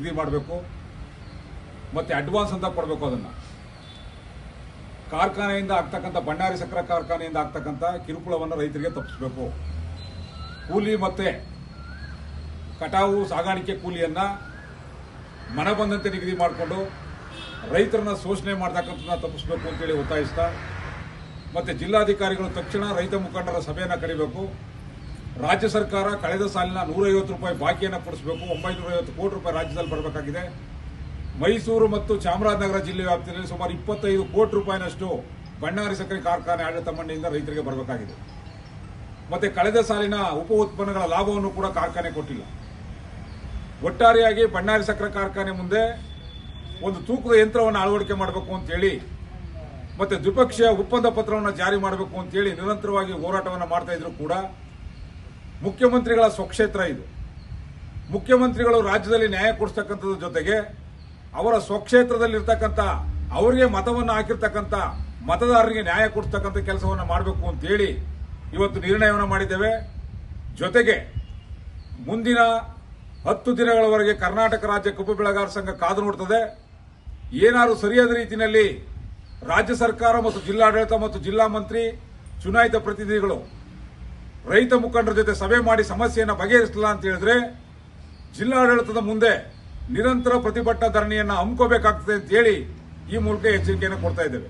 ನಿಗದಿ ಮಾಡಬೇಕು, ಮತ್ತೆ ಅಡ್ವಾನ್ಸ್ ಅಂತ ಕೊಡಬೇಕು ಅದನ್ನ. ಕಾರ್ಖಾನೆಯಿಂದ ಆಗ್ತಕ್ಕಂಥ ಬಂಡಾರಿ ಸಕ್ಕರೆ ಕಾರ್ಖಾನೆಯಿಂದ ಆಗ್ತಕ್ಕಂಥ ಕಿರುಕುಳವನ್ನು ರೈತರಿಗೆ ತಪ್ಪಿಸಬೇಕು. ಕೂಲಿ ಮತ್ತೆ ಕಟಾವು, ಸಾಗಾಣಿಕೆ ಕೂಲಿಯನ್ನ ಮನ ಬಂದಂತೆ ನಿಗದಿ ಮಾಡಿಕೊಂಡು ರೈತರನ್ನ ಶೋಷಣೆ ಮಾಡ್ತಕ್ಕಂಥದ್ದನ್ನ ತಪ್ಪಿಸಬೇಕು ಅಂತೇಳಿ ಒತ್ತಾಯಿಸ್ತಾ, ಮತ್ತೆ ಜಿಲ್ಲಾಧಿಕಾರಿಗಳು ತಕ್ಷಣ ರೈತ ಮುಖಂಡರ ಸಭೆಯನ್ನು ಕರೆಯಬೇಕು ರಾಜ್ಯ ಸರ್ಕಾರ ಕಳೆದ ಸಾಲಿನ ನೂರೈವತ್ತು ರೂಪಾಯಿ ಬಾಕಿಯನ್ನು ಕೊಡಿಸಬೇಕು ಒಂಬೈನೂರ ಐವತ್ತು ಕೋಟಿ ರೂಪಾಯಿ ರಾಜ್ಯದಲ್ಲಿ ಬರಬೇಕಾಗಿದೆ. ಮೈಸೂರು ಮತ್ತು ಚಾಮರಾಜನಗರ ಜಿಲ್ಲೆ ವ್ಯಾಪ್ತಿಯಲ್ಲಿ ಸುಮಾರು ಇಪ್ಪತ್ತೈದು ಕೋಟಿ ರೂಪಾಯಿನಷ್ಟು ಬಣ್ಣಾರಿ ಸಕ್ಕರೆ ಕಾರ್ಖಾನೆ ಆಡಳಿತ ಮಂಡಳಿಯಿಂದ ರೈತರಿಗೆ ಬರಬೇಕಾಗಿದೆ. ಮತ್ತೆ ಕಳೆದ ಸಾಲಿನ ಉಪ ಉತ್ಪನ್ನಗಳ ಲಾಭವನ್ನು ಕೂಡ ಕಾರ್ಖಾನೆ ಕೊಟ್ಟಿಲ್ಲ. ಒಟ್ಟಾರೆಯಾಗಿ ಬಣ್ಣಾರಿ ಸಕ್ಕರೆ ಕಾರ್ಖಾನೆ ಮುಂದೆ ಒಂದು ತೂಕದ ಯಂತ್ರವನ್ನು ಅಳವಡಿಕೆ ಮಾಡಬೇಕು ಅಂತೇಳಿ, ಮತ್ತೆ ದ್ವಿಪಕ್ಷೀಯ ಒಪ್ಪಂದ ಪತ್ರವನ್ನು ಜಾರಿ ಮಾಡಬೇಕು ಅಂತೇಳಿ ನಿರಂತರವಾಗಿ ಹೋರಾಟವನ್ನು ಮಾಡ್ತಾ ಇದ್ರು ಕೂಡ ಮುಖ್ಯಮಂತ್ರಿಗಳ ಸ್ವಕ್ಷೇತ್ರ ಇದು. ಮುಖ್ಯಮಂತ್ರಿಗಳು ರಾಜ್ಯದಲ್ಲಿ ನ್ಯಾಯ ಕೊಡಿಸ್ತಕ್ಕಂಥದ್ರ ಜೊತೆಗೆ ಅವರ ಸ್ವಕ್ಷೇತ್ರದಲ್ಲಿರ್ತಕ್ಕಂಥ, ಅವರಿಗೆ ಮತವನ್ನು ಹಾಕಿರ್ತಕ್ಕಂಥ, ಮತದಾರರಿಗೆ ನ್ಯಾಯ ಕೊಡಿಸ್ತಕ್ಕಂಥ ಕೆಲಸವನ್ನು ಮಾಡಬೇಕು ಅಂತೇಳಿ ಇವತ್ತು ನಿರ್ಣಯವನ್ನು ಮಾಡಿದ್ದೇವೆ. ಜೊತೆಗೆ ಮುಂದಿನ ಹತ್ತು ದಿನಗಳವರೆಗೆ ಕರ್ನಾಟಕ ರಾಜ್ಯ ಕಬ್ಬು ಬೆಳೆಗಾರ ಸಂಘ ಕಾದು ನೋಡ್ತದೆ. ಏನಾದರೂ ಸರಿಯಾದ ರೀತಿಯಲ್ಲಿ ರಾಜ್ಯ ಸರ್ಕಾರ ಮತ್ತು ಜಿಲ್ಲಾಡಳಿತ ಮತ್ತು ಜಿಲ್ಲಾ ಮಂತ್ರಿ ಚುನಾಯಿತ ಪ್ರತಿನಿಧಿಗಳು ರೈತ ಮುಖಂಡರ ಜೊತೆ ಸಭೆ ಮಾಡಿ ಸಮಸ್ಯೆಯನ್ನು ಬಗೆಹರಿಸಲಿಲ್ಲ ಅಂತ ಹೇಳಿದ್ರೆ ಜಿಲ್ಲಾಡಳಿತದ ಮುಂದೆ ನಿರಂತರ ಪ್ರತಿಭಟನಾ ಧರಣಿಯನ್ನು ಹಮ್ಮಿಕೋಬೇಕಾಗ್ತದೆ ಅಂತ ಹೇಳಿ ಈ ಮೂಲಕ ಎಚ್ಚರಿಕೆಯನ್ನು ಕೊಡ್ತಾ ಇದ್ದೇವೆ.